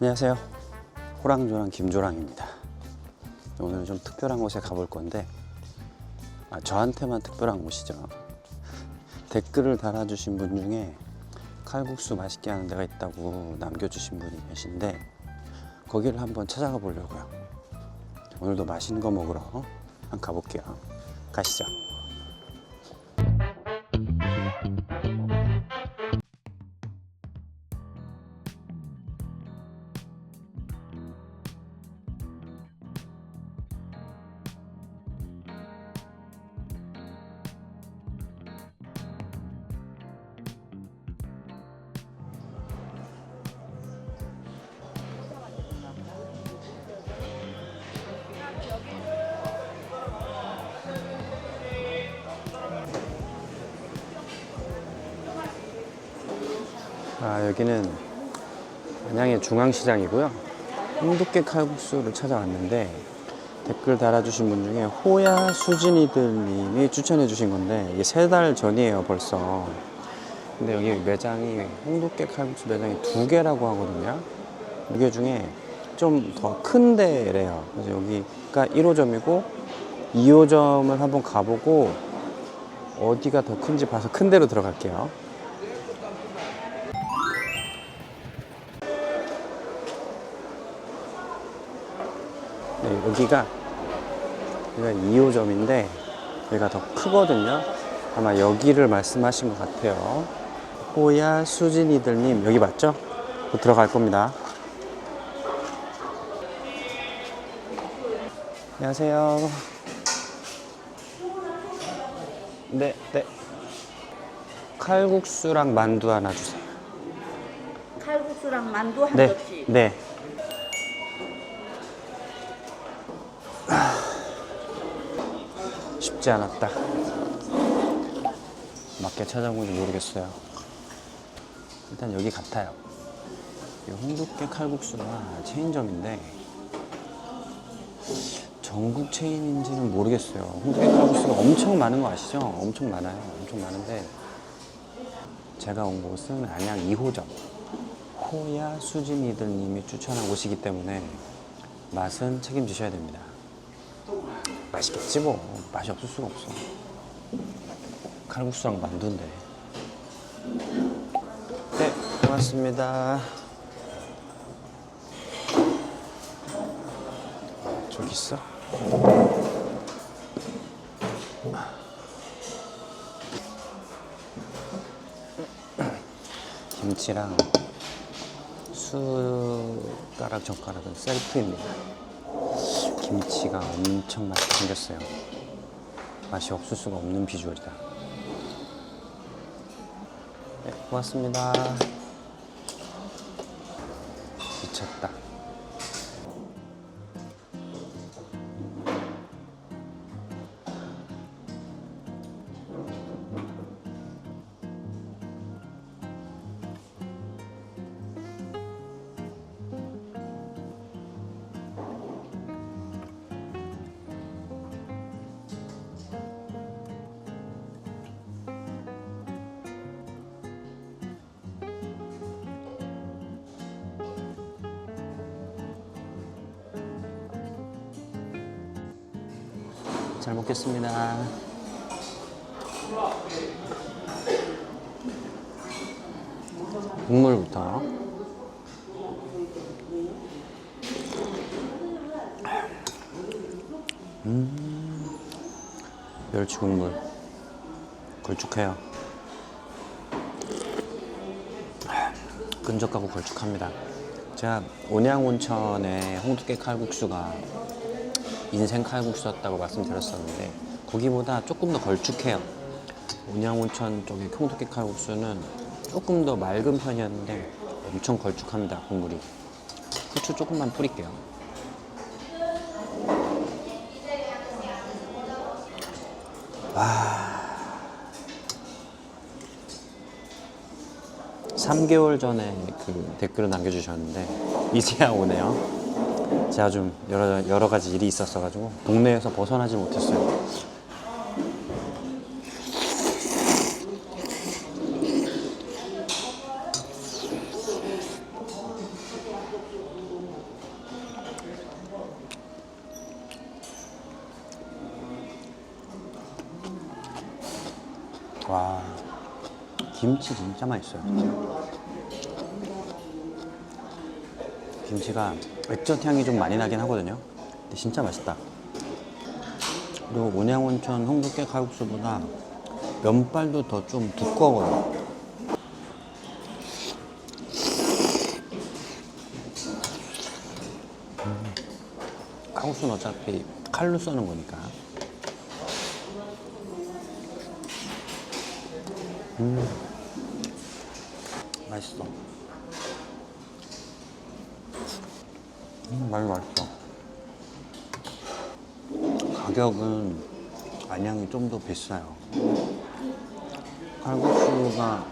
안녕하세요. 호랑조랑 김조랑입니다. 오늘 좀 특별한 곳에 가볼 건데, 아, 저한테만 특별한 곳이죠. 댓글을 달아주신 분 중에 칼국수 맛있게 하는 데가 있다고 남겨주신 분이 계신데, 거기를 한번 찾아가 보려고요. 오늘도 맛있는 거 먹으러 한번 가볼게요. 가시죠. 아, 여기는 안양의 중앙시장이고요. 홍두깨 칼국수를 찾아왔는데 댓글 달아주신 분 중에 호야 수진이들님이 추천해주신 건데 이게 세 달 전이에요 벌써. 근데 여기 매장이 홍두깨 칼국수 매장이 두 개라고 하거든요. 두 개 중에 좀 더 큰 데래요. 그래서 여기가 1호점이고 2호점을 한번 가보고 어디가 더 큰지 봐서 큰 데로 들어갈게요. 네, 여기가 여기가 2호점인데 여기가 더 크거든요. 아마 여기를 말씀하신 것 같아요. 호야 수진이들님 여기 맞죠? 곧 들어갈 겁니다. 안녕하세요. 네, 네. 칼국수랑 만두 하나 주세요. 칼국수랑 만두 한 네, 접시. 네. 쉽지 않았다. 맞게 찾아온 건지 모르겠어요. 일단 여기 같아요. 이 홍두깨 칼국수가 체인점인데 전국 체인인지는 모르겠어요. 홍두깨 칼국수가 엄청 많은 거 아시죠? 엄청 많아요. 엄청 많은데 제가 온 곳은 안양 2호점. 호야 수진이들님이 추천한 곳이기 때문에 맛은 책임지셔야 됩니다. 맛있겠지 뭐 맛이 없을 수가 없어. 칼국수랑 만두인데. 네, 고맙습니다. 저기 있어? 김치랑 숟가락 젓가락은 셀프입니다. 김치가 엄청 맛있게 생겼어요. 맛이 없을 수가 없는 비주얼이다. 네, 고맙습니다. 미쳤다. 잘 먹겠습니다. 국물부터. 음, 멸치 국물. 걸쭉해요. 끈적하고 걸쭉합니다. 제가 온양 온천의 홍두깨 칼국수가 인생 칼국수였다고 말씀드렸었는데 거기보다 조금 더 걸쭉해요. 온양온천 쪽의 홍두깨 칼국수는 조금 더 맑은 편이었는데 엄청 걸쭉합니다 국물이. 후추 조금만 뿌릴게요. 와. 3개월 전에 그 댓글을 남겨주셨는데 이제야 오네요. 제가 좀 여러, 여러 가지 일이 있었어가지고 동네에서 벗어나지 못했어요. 와 김치 진짜 맛있어요. 김치가 액젓 향이 좀 많이 나긴 하거든요. 근데 진짜 맛있다. 그리고 온양온천 홍두깨 칼국수보다 면발도 더 좀 두꺼워요. 음, 칼국수는 어차피 칼로 써는 거니까. 맛있어. 음, 많이 맛있어. 가격은 안양이 좀 더 비싸요. 칼국수가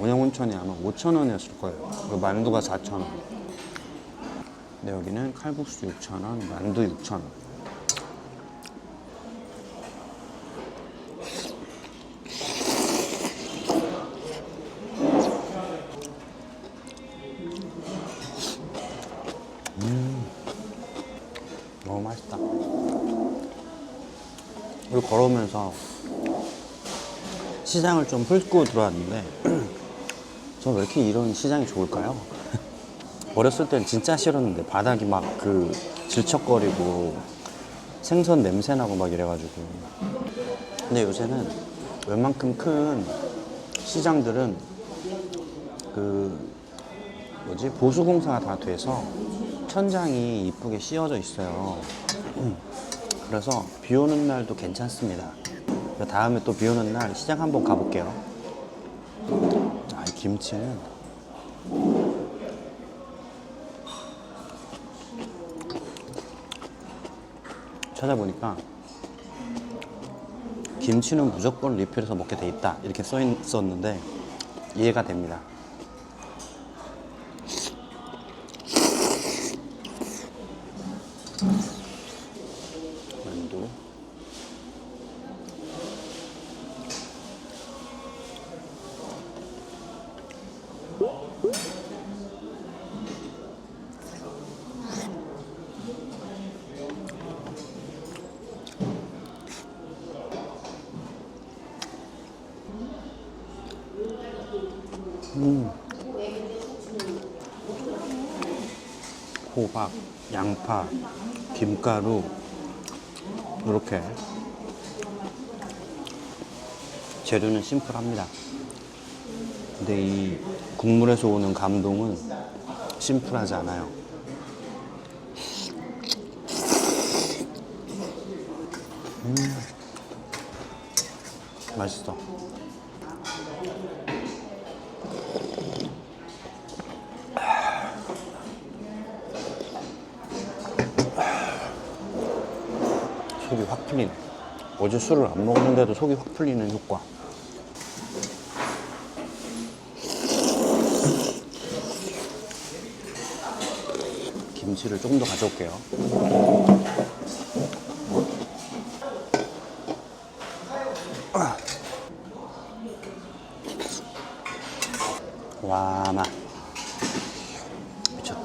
온양온천이 아마 5,000원이었을 거예요. 그리고 만두가 4,000원. 근데 여기는 칼국수 6,000원, 만두 6,000원. 너무 맛있다. 그리고 걸어오면서 시장을 좀 훑고 들어왔는데 저 왜 이렇게 이런 시장이 좋을까요? 어렸을 땐 진짜 싫었는데 바닥이 막 그 질척거리고 생선 냄새 나고 막 이래가지고 근데 요새는 웬만큼 큰 시장들은 그 뭐지 보수공사가 다 돼서 천장이 이쁘게 씌워져 있어요. 그래서 비 오는 날도 괜찮습니다. 다음에 또 비 오는 날 시장 한번 가볼게요. 아, 이 김치는 찾아보니까 김치는 무조건 리필해서 먹게 돼 있다 이렇게 써 있었는데 이해가 됩니다. 만두. 호박, 양파, 김가루 이렇게 재료는 심플합니다. 근데 이 국물에서 오는 감동은 심플하지 않아요. 음, 맛있어. 확 풀리네. 어제 술을 안 먹었는데도 속이 확 풀리는 효과. 김치를 조금 더 가져올게요. 와, 맛. 미쳤다.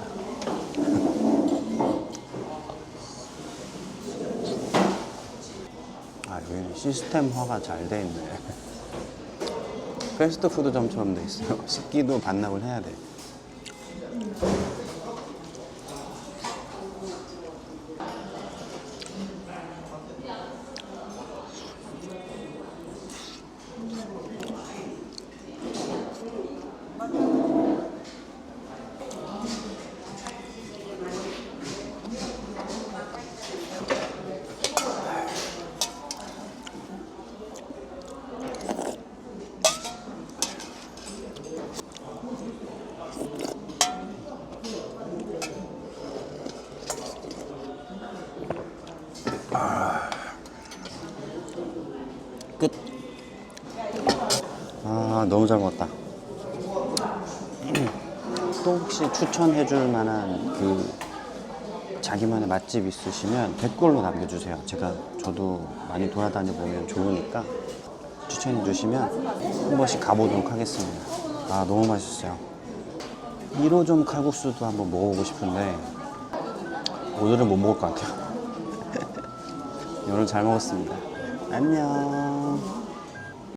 아, 여기는 시스템화가 잘 돼 있네. 패스트푸드점처럼 돼 있어요. 식기도 반납을 해야 돼. 아, 너무 잘 먹었다. 또 혹시 추천해 줄 만한 그 자기만의 맛집 있으시면 댓글로 남겨주세요. 제가 저도 많이 돌아다녀 보면 좋으니까 추천해 주시면 한 번씩 가보도록 하겠습니다. 아, 너무 맛있어요. 1호점 칼국수도 한번 먹어보고 싶은데 오늘은 못 먹을 것 같아요. 오늘 잘 먹었습니다. 안녕.